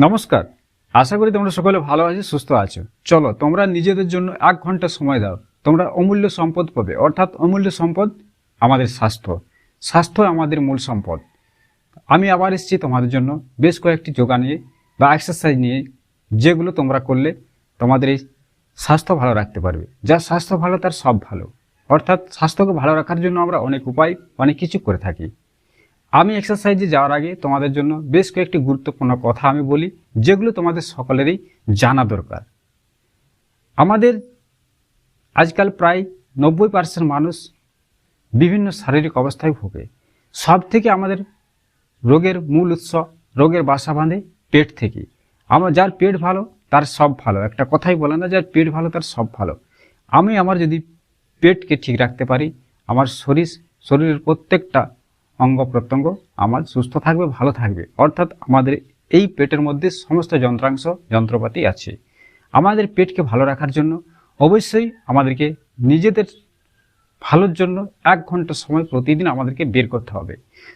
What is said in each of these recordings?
নমস্কার। আশা করি তোমরা সকলে ভালো আছো, সুস্থ আছো। চলো, তোমরা নিজেদের জন্য এক ঘণ্টা সময় দাও। তোমরা অমূল্য সম্পদ পাবে, অর্থাৎ অমূল্য সম্পদ আমাদের স্বাস্থ্য। স্বাস্থ্য আমাদের মূল সম্পদ। আমি আবার এসেছি তোমাদের জন্য বেশ কয়েকটি যোগা নিয়ে বা এক্সারসাইজ নিয়ে, যেগুলো তোমরা করলে তোমাদের এই স্বাস্থ্য ভালো রাখতে পারবে। যা স্বাস্থ্য ভালো, তার সব ভালো। অর্থাৎ স্বাস্থ্যকে ভালো রাখার জন্য আমরা অনেক উপায়, অনেক কিছু করে থাকি। আমি এক্সারসাইজে যাওয়ার আগে তোমাদের জন্য বেশ কয়েকটি গুরুত্বপূর্ণ কথা আমি বলি, যেগুলো তোমাদের সকলেরই জানা দরকার। আমাদের আজকাল প্রায় নব্বই পার্সেন্ট মানুষ বিভিন্ন শারীরিক অবস্থায় ভোগে। সব থেকে আমাদের রোগের মূল উৎস রোগের বাসা বাঁধে পেট থেকে। আমার যার পেট ভালো, তার সব ভালো। একটা কথাই বলে না, যার পেট ভালো, তার সব ভালো। আমি আমার যদি পেটকে ঠিক রাখতে পারি, আমার শরীর, শরীরের প্রত্যেকটা অঙ্গ প্রত্যঙ্গ, আমার সুস্থ থাকবে, ভালো থাকবে। অর্থাৎ আমাদের এই পেটের মধ্যে সমস্ত যন্ত্রাংশ, যন্ত্রপাতি আছে। আমাদের পেটকে ভালো রাখার জন্য অবশ্যই আমাদেরকে নিজেদের ভালোর জন্য এক ঘণ্টা সময় প্রতিদিন আমাদেরকে বের করতে হবে।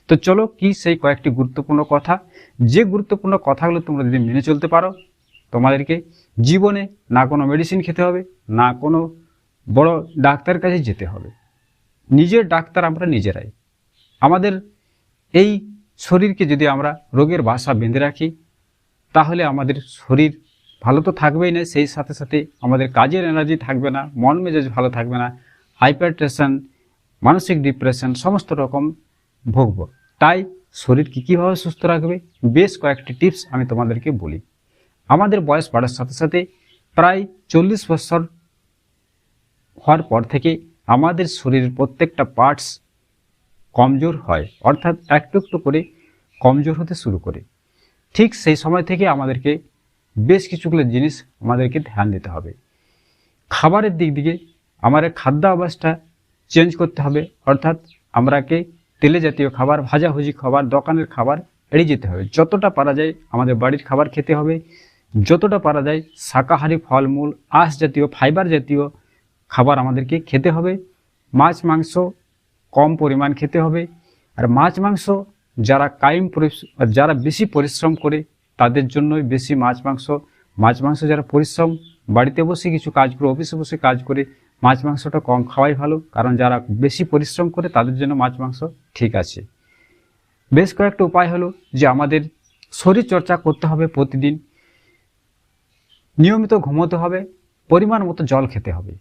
তো চলো কি সেই কয়েকটি গুরুত্বপূর্ণ কথা। যে গুরুত্বপূর্ণ কথাগুলো তোমরা যদি মেনে চলতে পারো, তোমাদেরকে জীবনে না কোনো মেডিসিন খেতে হবে, না কোনো বড় ডাক্তারের কাছে যেতে হবে। নিজের ডাক্তার আমরা নিজেরাই। আমাদের এই শরীরকে যদি আমরা রোগের বাসা বেঁধে রাখি, তাহলে আমাদের শরীর ভালো তো থাকবেই না, সেই সাথে সাথে আমাদের কাজের এনার্জি থাকবে না, মন মেজাজ ভালো থাকবে না হাইপার টেনশন মানসিক ডিপ্রেশন, সমস্ত রকম ভোগব তাই শরীরকে কীভাবে সুস্থ রাখবে? বেশ কয়েকটি টিপস আমি তোমাদেরকে বলি। আমাদের বয়স বাড়ার সাথে সাথে প্রায় চল্লিশ বছর হওয়ার পর থেকে আমাদের শরীরের প্রত্যেকটা পার্টস কমজোর হয়। অর্থাৎ একটু একটু করে কমজোর হতে শুরু করে। ঠিক সেই সময় থেকে আমাদেরকে বেশ কিছুগুলো জিনিস আমাদেরকে ধ্যান দিতে হবে। খাবারের দিক দিকে আমাদের খাদ্যাভ্যাসটা চেঞ্জ করতে হবে। অর্থাৎ আমরাকে তেলে জাতীয় খাবার, ভাজাভুজি খাবার, দোকানের খাবার এড়িয়ে যেতে হবে। যতটা পারা যায় আমাদের বাড়ির খাবার খেতে হবে। যতটা পারা যায় শাকাহারি ফলমূল, আঁশ জাতীয় ফাইবার জাতীয় খাবার আমাদেরকে খেতে হবে। মাছ, মাংস কম পরিমাণ খেতে হবে। আর মাছ মাংস যারা কায়েম যারা বেশি পরিশ্রম করে, তাদের জন্যই বেশি মাছ মাংস। মাছ মাংস যারা পরিশ্রম, বাড়িতে বসে কিছু কাজ করে, অফিসে বসে কাজ করে, মাছ মাংসটা কম খাওয়াই ভালো। কারণ যারা বেশি পরিশ্রম করে, তাদের জন্য মাছ মাংস ঠিক আছে। বেশ কয়েকটা উপায় হলো যে আমাদের শরীর চর্চা করতে হবে প্রতিদিন। নিয়মিত ঘুমোতে হবে, পরিমাণ মতো জল খেতে হবে।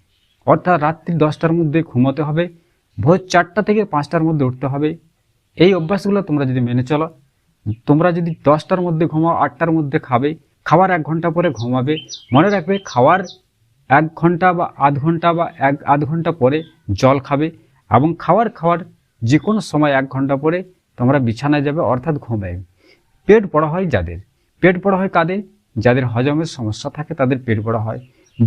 অর্থাৎ রাত্রি দশটার মধ্যে ঘুমোতে হবে। ভোর চারটা থেকে পাঁচটার মধ্যে উঠতে হবে। এই অভ্যাসগুলো তোমরা যদি মেনে চলো, তোমরা যদি দশটার মধ্যে ঘুমাও, আটটার মধ্যে খাবে খাবার এক ঘণ্টা পরে ঘুমাবে, মনে রাখবে খাওয়ার এক ঘণ্টা বা আধ ঘণ্টা বা এক আধ ঘণ্টা পরে জল খাবে এবং খাওয়ার খাওয়ার যে কোনো সময় এক ঘণ্টা পরে তোমরা বিছানায় যাবে, অর্থাৎ ঘুমাবে। পেট বড় হয় যাদের। পেট বড় হয় কাদের? যাদের হজমের সমস্যা থাকে তাদের পেট বড় হয়।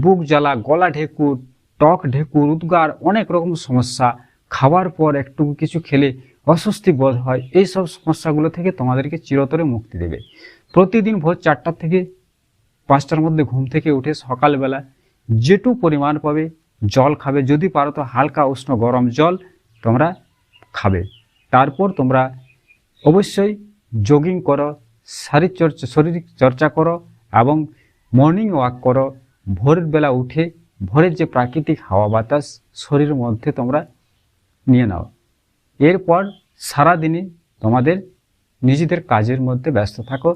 বুক জ্বালা, গলা ঢেকুর টক ঢেকুর, উদ্গার, অনেক রকম সমস্যা খাওয়ার পর একটু কিছু খেলে অস্বস্তি বোধ হয় এই সব সমস্যাগুলো থেকে তোমাদেরকে চিরতরে মুক্তি দেবে। প্রতিদিন ভোর চারটা থেকে পাঁচটার মধ্যে ঘুম থেকে উঠে সকালবেলা যেটু পরিমাণ পাবে জল খাবে। যদি পারো তো হালকা উষ্ণ গরম জল তোমরা খাবে। তারপর তোমরা অবশ্যই জগিং করো শারীর চর্চা, শারীরিক চর্চা করো এবং মর্নিং ওয়াক করো। ভোরের বেলা উঠে ভোরের যে প্রাকৃতিক হাওয়া বাতাস, শরীরের মধ্যে তোমরা নিয়ে নাও। এরপর সারাদিনে তোমাদের নিজেদের কাজের মধ্যে ব্যস্ত থাকো।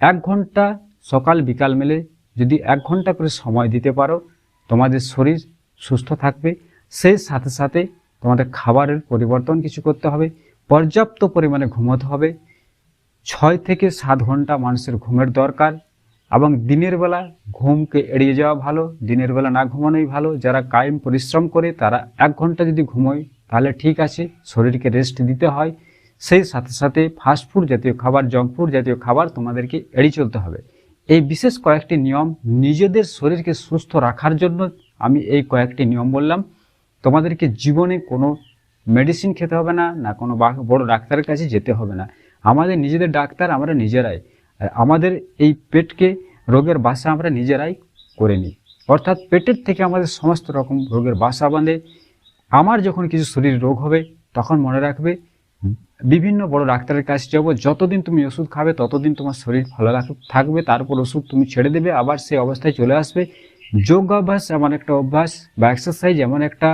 এক ঘণ্টা সকাল বিকাল মেলে যদি এক ঘণ্টা করে সময় দিতে পারো, তোমাদের শরীর সুস্থ থাকবে। সেই সাথে সাথে তোমাদের খাবারের পরিবর্তন কিছু করতে হবে। পর্যাপ্ত পরিমাণে ঘুমোতে হবে। ছয় থেকে সাত ঘণ্টা মানুষের ঘুমের দরকার এবং দিনের বেলা ঘুমকে এড়িয়ে যাওয়া ভালো, দিনের বেলা না ঘুমানোই ভালো। যারা কায়েম পরিশ্রম করে তারা এক ঘণ্টা যদি ঘুমোয় তাহলে ঠিক আছে, শরীরকে রেস্ট দিতে হয়। সেই সাথে সাথে ফাস্টফুড জাতীয় খাবার জঙ্ক ফুড জাতীয় খাবার তোমাদেরকে এড়িয়ে চলতে হবে। এই বিশেষ কয়েকটি নিয়ম নিজেদের শরীরকে সুস্থ রাখার জন্য আমি এই কয়েকটি নিয়ম বললাম। তোমাদেরকে জীবনে কোনো মেডিসিন খেতে হবে না না কোনো বড় ডাক্তারের কাছে যেতে হবে না। আমাদের নিজেদের ডাক্তার আমরা নিজেরাই। আমাদের এই পেটকে, রোগের বাসা আমরা নিজেরাই করে নিই। অর্থাৎ পেটের থেকে আমাদের সমস্ত রকম রোগের বাসা বাঁধে। আমার যখন কিছু শরীর রোগ হবে, তখন মনে রাখবে, বিভিন্ন বড় ডাক্তারের কাছে যাব, যতদিন তুমি ওষুধ খাবে, ততদিন তোমার শরীর ভালো থাকবে, তারপর ওষুধ তুমি ছেড়ে দেবে, আবার সেই অবস্থায় চলে আসবে। যোগাভ্যাস এমন একটা অভ্যাস বা এক্সারসাইজ এমন একটা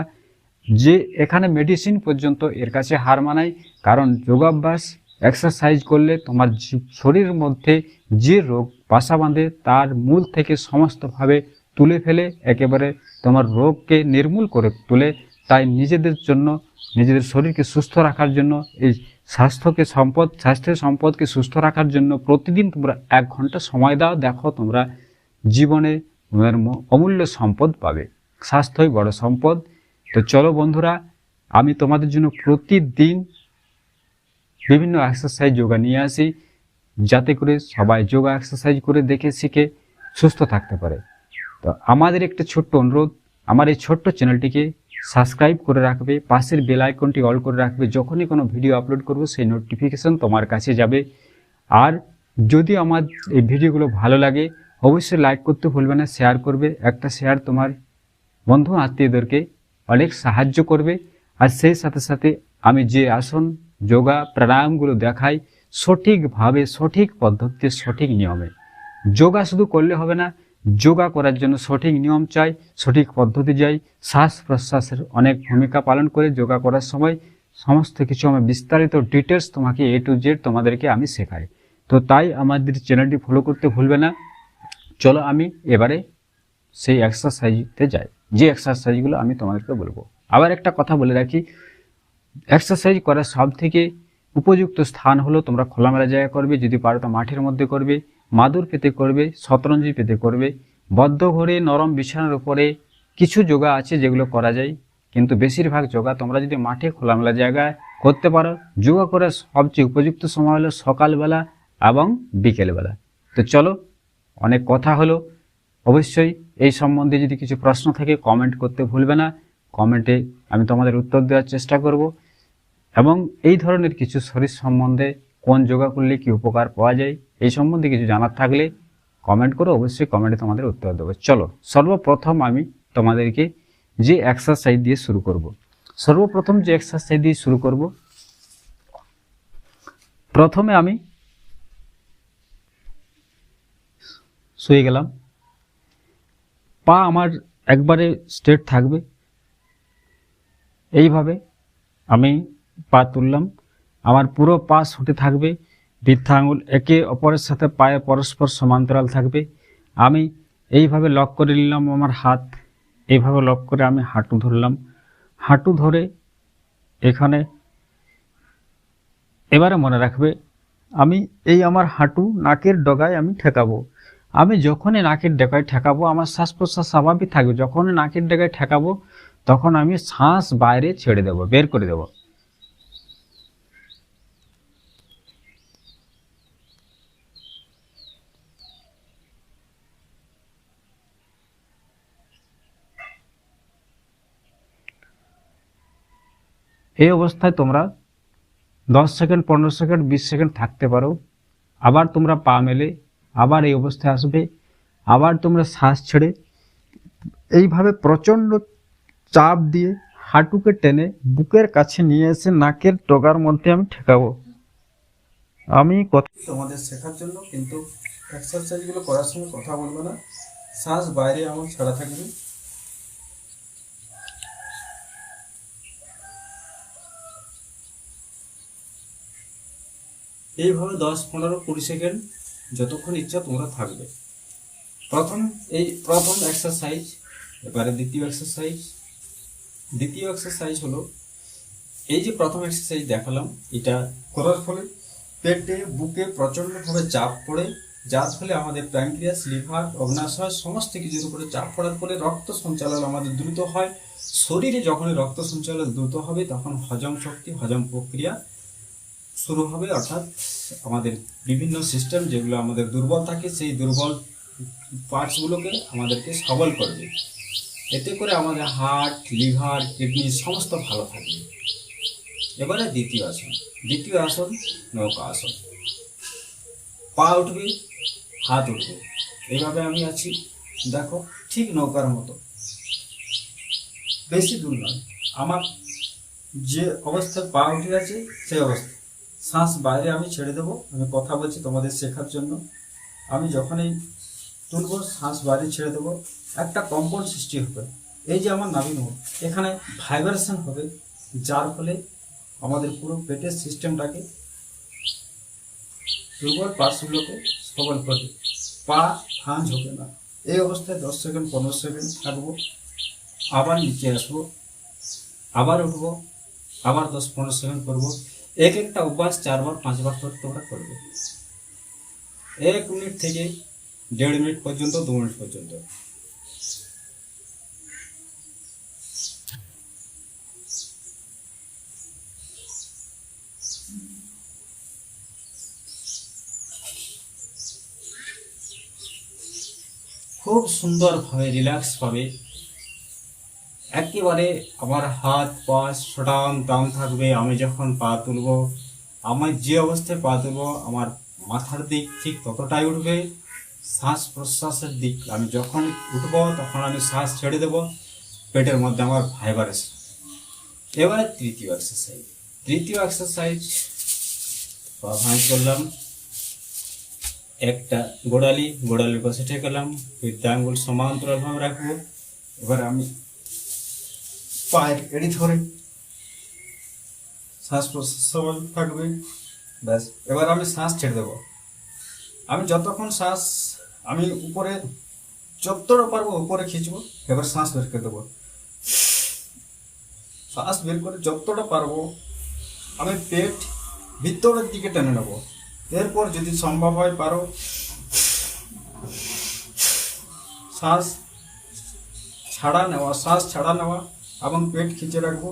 যে এখানে মেডিসিন পর্যন্ত এর কাছে হার মানায়, কারণ যোগাভ্যাস এক্সারসাইজ করলে তোমার শরীরের মধ্যে যে রোগ বাসা বাঁধে, তার মূল থেকে সমস্তভাবে তুলে ফেলে, একেবারে তোমার রোগকে নির্মূল করে তোলে তাই নিজেদের জন্য, নিজেদের শরীরকে সুস্থ রাখার জন্য, এই স্বাস্থ্যকে সম্পদ, স্বাস্থ্যের সম্পদকে সুস্থ রাখার জন্য প্রতিদিন তোমরা এক ঘণ্টা সময় দাও, দেখো তোমরা জীবনে তোমাদের অমূল্য সম্পদ পাবে। স্বাস্থ্যই বড় সম্পদ। তো চলো বন্ধুরা, আমি তোমাদের জন্য প্রতিদিন বিভিন্ন এক্সারসাইজ যোগা নিয়ে আসি, যাতে করে সবাই যোগা এক্সারসাইজ করে দেখে, শিখে সুস্থ থাকতে পারে। তো আমাদের একটা ছোট্ট অনুরোধ, আমার এই ছোট্ট চ্যানেলটিকে সাবস্ক্রাইব করে রাখবে, পাশের বেল আইকনটি অল করে রাখবে, যখনই কোনো ভিডিও আপলোড করব সেই নোটিফিকেশন তোমার কাছে যাবে। আর যদি আমার এই ভিডিওগুলো ভালো লাগে, অবশ্যই লাইক করতে ভুলবে না, শেয়ার করবে। একটা শেয়ার তোমার বন্ধু আত্মীয়দেরকে অনেক সাহায্য করবে। আর সেই সাথে সাথে আমি যে আসন, যোগা, প্রাণায়ামগুলো দেখাই সঠিকভাবে, সঠিক পদ্ধতিতে, সঠিক নিয়মে। যোগা শুধু করলে হবে না যোগা করার জন্য সঠিক নিয়ম চাই, সঠিক পদ্ধতি চাই। শ্বাস প্রশ্বাসের অনেক ভূমিকা পালন করে যোগা করার সময় সমস্ত কিছু আমি বিস্তারিত ডিটেলস তোমাকে এ টু জেড তোমাদেরকে আমি শেখাই। তো তাই আমাদের চ্যানেলটি ফলো করতে ভুলবে না। চলো আমি এবারে সেই এক্সারসাইজতে যাই। যে এক্সারসাইজগুলো আমি তোমাদেরকে বলব। আবার একটা কথা বলে রাখি এক্সারসাইজ করার সব থেকে উপযুক্ত স্থান হলো তোমরা খোলামেলা জায়গা করবে, যদি পারো তো মাঠের মধ্যে করবে। মাদুর পেতে করবে, শতরঞ্জি পেতে করবে। বদ্ধ ঘরে নরম বিছানার উপরে কিছু যোগা আছে যেগুলো করা যায়, কিন্তু বেশিরভাগ যোগা তোমরা যদি মাঠে খোলামেলা জায়গায় করতে পারো, যোগা করার সবচেয়ে উপযুক্ত সময় হলো সকালবেলা এবং বিকেলবেলা। তো চলো, অনেক কথা হলো। অবশ্যই এই সম্বন্ধে যদি কিছু প্রশ্ন থাকে কমেন্ট করতে ভুলবে না। কমেন্টে আমি তোমাদের উত্তর দেওয়ার চেষ্টা করব। এবং এই ধরনের কিছু শরীর সম্বন্ধে কোন যোগা করলে কি উপকার পাওয়া যায় এই সম্বন্ধে কিছু জানার থাকলে কমেন্ট করো অবশ্যই কমেন্টে তোমাদের উত্তর দেবো। চলো, সর্বপ্রথম আমি তোমাদেরকে যে এক্সারসাইজ দিয়ে শুরু করব। সর্বপ্রথম যে এক্সারসাইজ দিয়ে শুরু করব, প্রথমে আমি শুয়ে গেলাম। পা আমার একবারে স্ট্রেট থাকবে। এইভাবে আমি পা তুললাম। আমার পুরো পা ছুটে থাকবে বৃদ্ধা আঙুল একে অপরের সাথে পায়ে পরস্পর সমান্তরাল থাকবে। আমি এইভাবে লক করে নিলাম আমার হাত, এইভাবে লক করে আমি হাঁটু ধরলাম। হাঁটু ধরে এখানে এবারে মনে রাখবে, আমি এই আমার হাঁটু নাকের ডগায় আমি ঠেকাবো। আমি যখনই নাকের ডগায় ঠেকাবো, আমার শ্বাস প্রশ্বাস স্বাভাবিক থাকবে। যখনই নাকের ডগায় ঠেকাবো, তখন আমি শ্বাস বাইরে ছেড়ে দেব, বের করে দেব। এই অবস্থায় তোমরা দশ সেকেন্ড, পনেরো সেকেন্ড, বিশ সেকেন্ড থাকতে পারো। আবার তোমরা পা মেলে, আবার এই অবস্থায় আসবে, আবার তোমরা শ্বাস ছেড়ে এইভাবে প্রচণ্ড চাপ দিয়ে হাঁটুকে টেনে বুকের কাছে নিয়ে এসে নাকের টগার মধ্যে আমি ঠেকাবো। আমি কথা তোমাদের শেখার জন্য, কিন্তু এক্সারসাইজগুলো করার সময় কথা বলব না। শ্বাস বাইরে আমার ছাড়া থাকবে। এইভাবে দশ, পনেরো, কুড়ি সেকেন্ড যতক্ষণ ইচ্ছা তোমরা থাকবে। প্রথম, এই প্রথম এক্সারসাইজ এবারে দ্বিতীয় এক্সারসাইজ দ্বিতীয় এক্সারসাইজ হলো, এই যে প্রথম এক্সারসাইজ দেখালাম, এটা করার ফলে পেটে, বুকে প্রচণ্ডভাবে চাপ পড়ে, যার ফলে আমাদের প্যানক্রিয়াস, লিভার, অগ্নাশয়, সমস্ত কিছুর উপরে চাপ পড়ার ফলে রক্ত সঞ্চালন আমাদের দ্রুত হয়। শরীরে যখনই রক্ত সঞ্চালন দ্রুত হবে, তখন হজম শক্তি, হজম প্রক্রিয়া শুরু হবে, অর্থাৎ আমাদের বিভিন্ন সিস্টেম যেগুলো আমাদের দুর্বল থাকে, সেই দুর্বল পার্টসগুলোকে আমাদেরকে সবল করবে এতে করে আমাদের হার্ট লিভার কিডনি সমস্ত ভালো থাকবে। এবারে দ্বিতীয় আসন। দ্বিতীয় আসন, নৌকা আসন। পা উঠবে, হাত উঠবে। এইভাবে আমি আছি। দেখো, ঠিক নৌকার মতো। বেশি দূর নয়। আমার যে অবস্থায় পা উঠে আছে সেই অবস্থা। শ্বাস বাইরে আমি ছেড়ে দেবো, আমি কথা বলছি তোমাদের শেখার জন্য। আমি যখনই তুলবো, শ্বাস বাইরে ছেড়ে দেবো, একটা কম্পন সৃষ্টি হবে। এই যে আমার নাভি মুখ এখানে ভাইব্রেশন হবে, যার ফলে আমাদের পুরো পেটের সিস্টেমটাকে দুর্বল পার্শ্বগুলোকে সবল করবে পা ভাঁজ হবে না। এই অবস্থায় দশ সেকেন্ড, পনেরো সেকেন্ড থাকব, আবার নিচে আসব, আবার উঠবো, আবার দশ পনেরো সেকেন্ড করব। এক একটা অভ্যাস চারবার, পাঁচবার করে তোমরা করবে। এক মিনিট থেকে দেড় মিনিট পর্যন্ত, দু মিনিট পর্যন্ত। খুব সুন্দরভাবে রিল্যাক্স পাবে একেবারে আমার হাত, পা, সটান ডাউন থাকবে, আমি যখন পা তুলব, আমার যে অবস্থায় পা তুলব, আমার মাথার দিক ঠিক ততটাই উঠবে, শ্বাস প্রশ্বাসের দিক আমি যখন উঠবো, তখন আমি শ্বাস ছেড়ে দেব, পেটের মধ্যে আমার ভাইবারেশন এবারে তৃতীয় এক্সারসাইজ তৃতীয় এক্সারসাইজ ভাঁজ করলাম, একটা গোড়ালি, গোড়ালির পাশে ঠেকালাম বৃদ্ধা আঙ্গুল সমান্তরালভাবে রাখব। এবার আমি পায়ের এড়ি ধরে। শ্বাস প্রশ্বাস থাকবে। ব্যাস, এবার আমি শ্বাস ছেড়ে দেবো। আমি যতক্ষণ শ্বাস, আমি উপরে যতটা পারব, উপরে খিঁচবো, এবার শ্বাস বের করে দেবো। শ্বাস বের করে যতটা পারব, আমি পেট ভিতরের দিকে টেনে নেব। এরপর যদি সম্ভব হয় পারো। শ্বাস ছাড়া নেওয়া, শ্বাস ছাড়া নেওয়া। এবং পেট খিচে রাখব।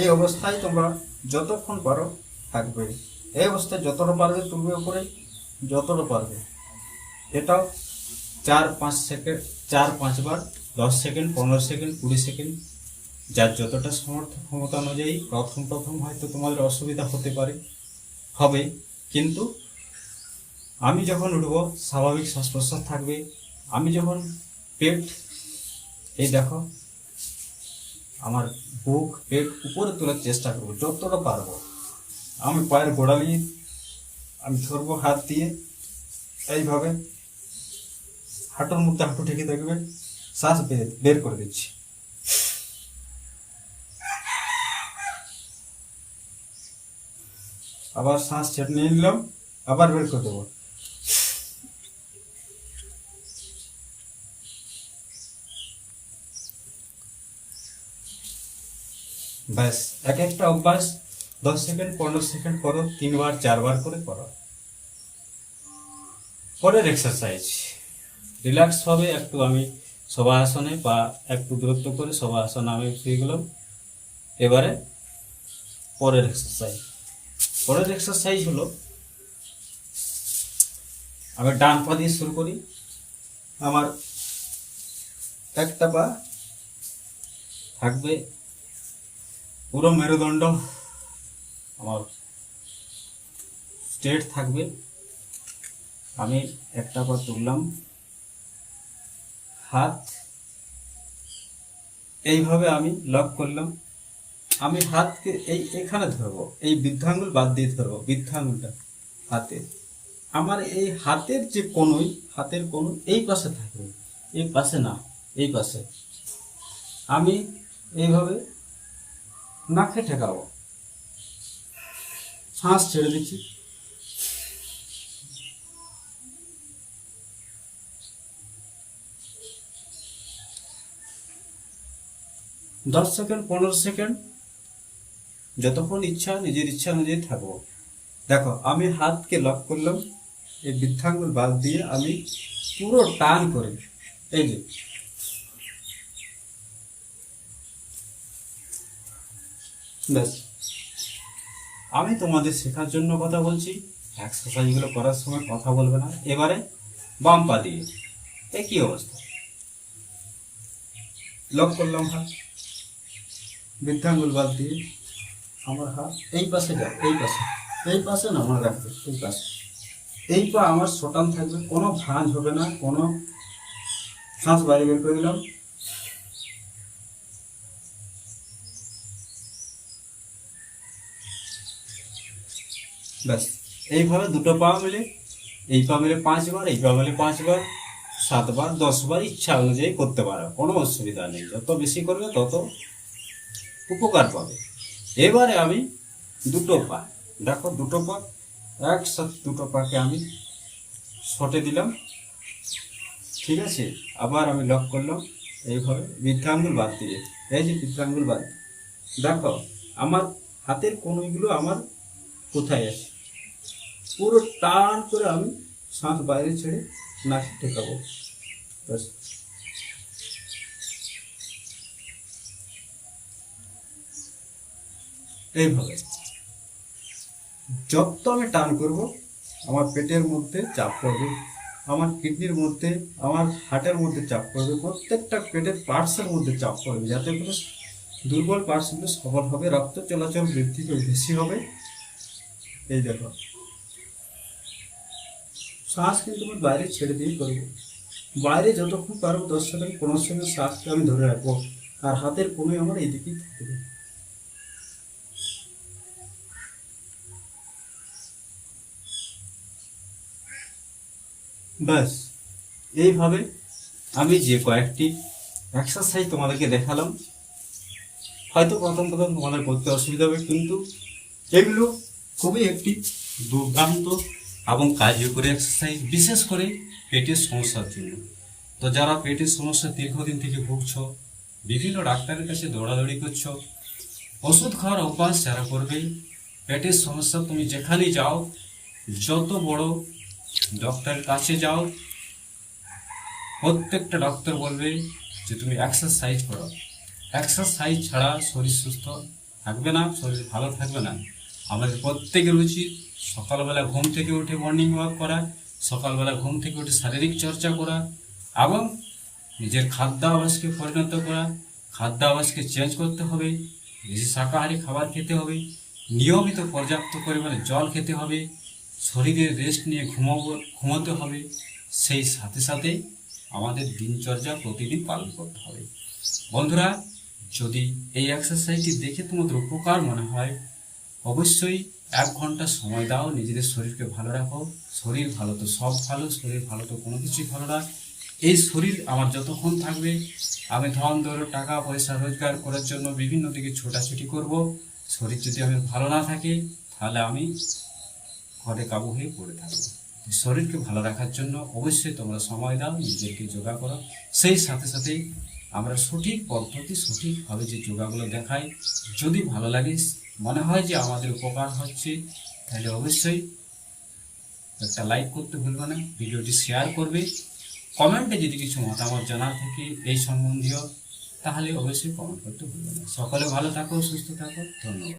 এই অবস্থায় তোমরা যতক্ষণ পারো থাকবে। এই অবস্থায় যতটা পারবে তুলবে উপরে যতটা পারবে। এটাও চার পাঁচ সেকেন্ড, চার পাঁচবার দশ সেকেন্ড, পনেরো সেকেন্ড, কুড়ি সেকেন্ড, যার যতটা সমর্থ ক্ষমতা অনুযায়ী প্রথম প্রথম হয়তো তোমাদের অসুবিধা হতে পারে, হবে। কিন্তু আমি যখন উঠবো, স্বাভাবিক শ্বাস প্রশ্বাস থাকবে। আমি যখন পেট, এই দেখো আমার বুক, পেট উপরে তোলার চেষ্টা করব, যতটা পারব। আমি পায়ের গোড়ালি, আমি ধরবো হাত দিয়ে, এইভাবে। হাঁটুর মধ্যে হাঁটু ঠেকে দেখবে, শ্বাস বের বের করে দিচ্ছি। আবার শ্বাস ছেড়ে নিয়ে নিলাম, আবার বের করে দেবো। ব্যাস, এক একটা অভ্যাস দশ সেকেন্ড, পনেরো সেকেন্ড করো, তিনবার, চারবার করে করো। পরের এক্সারসাইজ রিল্যাক্স হবে, একটু আমি সবাসনে বা একটু দূরত্ব করে সবাসনে আমি ফিরে গেলাম এবারে পরের এক্সারসাইজ পরের এক্সারসাইজ হলো, আমি ডান পা দিয়ে শুরু করি। আমার একটা পা থাকবে পুরো মেরুদণ্ড আমার স্ট্রেট থাকবে। আমি একটা পা তুললাম। হাত এইভাবে আমি লক করলাম। আমি হাতকে এই এখানে ধরবো, এই বৃদ্ধাঙ্গুল বাদ দিয়ে ধরবো, বৃদ্ধাঙ্গুলটা হাতে। আমার এই হাতের যে কোনোই হাতের কোন এই পাশে থাকবে, এই পাশে না, এই পাশে। আমি এইভাবে নাকে ঠেকাবো। শ্বাস ছেড়ে দিচ্ছি। দশ সেকেন্ড, পনেরো সেকেন্ড, যতক্ষণ ইচ্ছা, নিজের ইচ্ছা অনুযায়ী থাকব। দেখো, আমি হাতকে লক করলাম, এই বৃদ্ধাঙ্গুল বাদ দিয়ে আমি পুরো টান করে, এই যে ব্যাস। আমি তোমাদের শেখার জন্য কথা বলছি। এক্সারসাইজগুলো করার সময় কথা বলবে না। এবারে বাম পা দিয়ে। একই অবস্থা? লক করলাম হাত। বৃদ্ধাঙ্গুল বাদ দিয়ে আমার হাত এই পাশে যাও, এই পাশে। এই পাশে না মনে রাখবে এই পাশে। এই পা আমার সটান থাকবে, কোনো ভাঁজ হবে না, কোনো শ্বাস বাইরে বের করে দিলাম। ব্যাস। এইভাবে দুটো পা মিলে, এই পা মিলে পাঁচবার, এই পা মিলে পাঁচবার, সাতবার, দশবার, ইচ্ছা অনুযায়ী করতে পারো, কোনো অসুবিধা নেই। যত বেশি করবে, তত উপকার পাবে। এবারে আমি দুটো পা, দেখো দুটো পা, একসাথে দুটো পাকে আমি শটে দিলাম। ঠিক আছে? আবার আমি লক করলাম। এইভাবে বৃদ্ধাঙ্গুল বাদ দিয়ে, এই যে বৃদ্ধাঙ্গুল বাদ, দেখো, আমার হাতের কনুইগুলো আমার কোথায় আছে? পুরো টান করে আমি শ্বাস বাইরে ছেড়ে নাক ঠেকাবো। এইভাবে। যত আমি টান করব, আমার পেটের মধ্যে চাপ পড়বে, আমার কিডনির মধ্যে, আমার হার্টের মধ্যে চাপ পড়বে, প্রত্যেকটা পেটের পার্টসের মধ্যে চাপ পড়বে, যাতে করে দুর্বল পার্টসগুলো সবল হবে রক্ত চলাচল বৃদ্ধি বেশি হবে। এই দেখো। শ্বাস কিন্তু আমি বাইরে ছেড়ে দিয়ে করব। বাইরে যতক্ষণ পারব দশ সেকেন্ড, পনেরো সেকেন্ড শ্বাসকে আমি ধরে রাখব। আর হাতের কোনোই আমার এইদিকেই থাকবে। ব্যাস, এইভাবে আমি যে কয়েকটি এক্সারসাইজ তোমাদেরকে দেখালাম। হয়তো প্রথম প্রথম তোমাদের করতে অসুবিধা হবে, কিন্তু এগুলো খুবই একটি দুর্দান্ত এবং কার্যকরী এক্সারসাইজ বিশেষ করে পেটের সমস্যার জন্য। তো যারা পেটের সমস্যা দীর্ঘদিন থেকে ভুগছ, বিভিন্ন ডাক্তারের কাছে দৌড়াদৌড়ি করছ, ওষুধ খাওয়ার অভ্যাস যারা করবে, পেটের সমস্যা তুমি যেখানেই যাও, যত বড় ডক্টরের কাছে যাও, প্রত্যেকটা ডক্টর বলবে যে তুমি এক্সারসাইজ করো। এক্সারসাইজ ছাড়া শরীর সুস্থ থাকবে না, শরীর ভালো থাকবে না। আমাদের প্রত্যেকের উচিত সকালবেলা ঘুম থেকে উঠে মর্নিং ওয়াক করা, সকালবেলা ঘুম থেকে উঠে শারীরিক চর্চা করা এবং নিজের খাদ্যাভ্যাসকে পরিণত করা, খাদ্যাভ্যাসকে চেঞ্জ করতে হবে বেশি শাকাহারি খাবার খেতে হবে, নিয়মিত পর্যাপ্ত পরিমাণে জল খেতে হবে, শরীরে রেস্ট নিয়ে ঘুমাবো, ঘুমোতে হবে, সেই সাথে সাথে আমাদের দিনচর্যা প্রতিদিন পালন করতে হবে। বন্ধুরা, যদি এই এক্সারসাইজটি দেখে তোমাদের উপকার মনে হয় অবশ্যই এক ঘণ্টা সময় দাও, নিজেদের শরীরকে ভালো রাখো। শরীর ভালো তো সব ভালো, শরীর ভালো তো কোনো কিছুই ভালো না। এই শরীর আমার যতক্ষণ থাকবে, আমি ধন ধরো টাকা পয়সা রোজগার করার জন্য বিভিন্ন দিকে ছোটাছুটি করব। শরীর যদি আমি ভালো না থাকে, তাহলে আমি ঘরে কাবু হয়ে পড়ে থাকব। শরীরকে ভালো রাখার জন্য অবশ্যই তোমরা সময় দাও, নিজেকে যোগা করো। সেই সাথে সাথে আমরা সঠিক পদ্ধতি, সঠিকভাবে যে যোগাগুলো দেখাই, যদি ভালো লাগে মনে হয় যে আমাদের উপকার হচ্ছে, তাহলে অবশ্যই একটা লাইক করতে ভুলবে না, ভিডিওটি শেয়ার করবে। কমেন্টে যদি কিছু মতামত জানার থাকে এই সম্বন্ধীয়, তাহলে অবশ্যই কমেন্ট করতে ভুলবে না। সকলে ভালো থাকো, সুস্থ থাকো, ধন্যবাদ।